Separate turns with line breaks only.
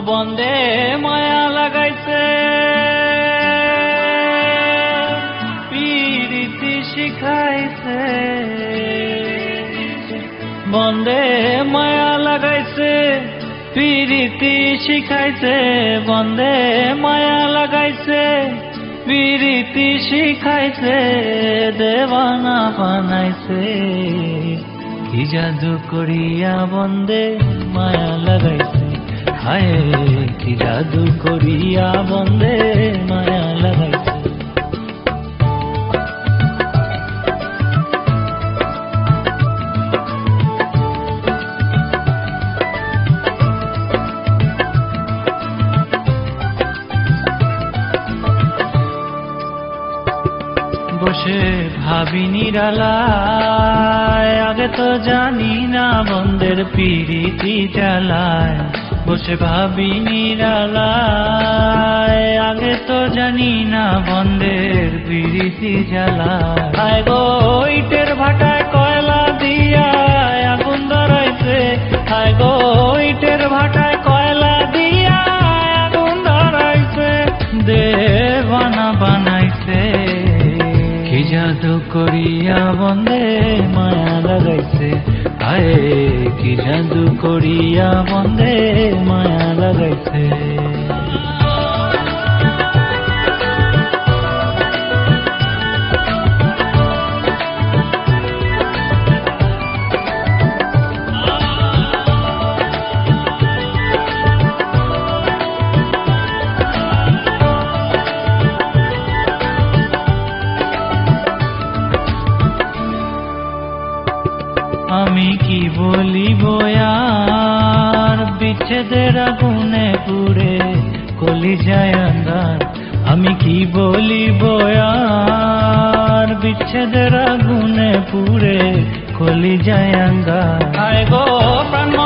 বন্দে মায়া লাগাইছে। পীড়িতি শিখাইছে। বন্দে মায়া লাগাইছে পীড়িতি শিখাইছে। বন্দে মায়া লাগাইছে পীড়িতি শিখাইছে দেবানা বানাইছে। কি জাদু করিয়া বন্দে মায়া লাগাইছে। হায়, কি জাদু করিয়া বন্দে মায়া লাগাইছে বসে ভাবি নিরালায় আগে তো জানি না বন্ধের পিড়িতি জ্বালায় বসে ভাবি নিরালায়। আগে তো জানি না বন্ধের পিড়িতি জ্বালায়। আয় ইটের ভাটায় কয়লা দিয়া আগুন ধরাইছে। আয় গো, ইটের ভাটায় কয়লা দিয়া আগুন ধরাইছে। দেবানা বানাইছে। কি জাদু করিয়া বন্দে মায়া লাগাইছে। আয়ে কি জাদু করিয়া বন্দে মায়া লাগাইছে। আমি কি বলিব আর? বিচ্ছেদের আগুনে পুড়ে কলি আন্ধার। আমি কি বলিব আর? বিচ্ছেদের আগুনে কলি যায় আন্ধার। আয় গো প্রাণ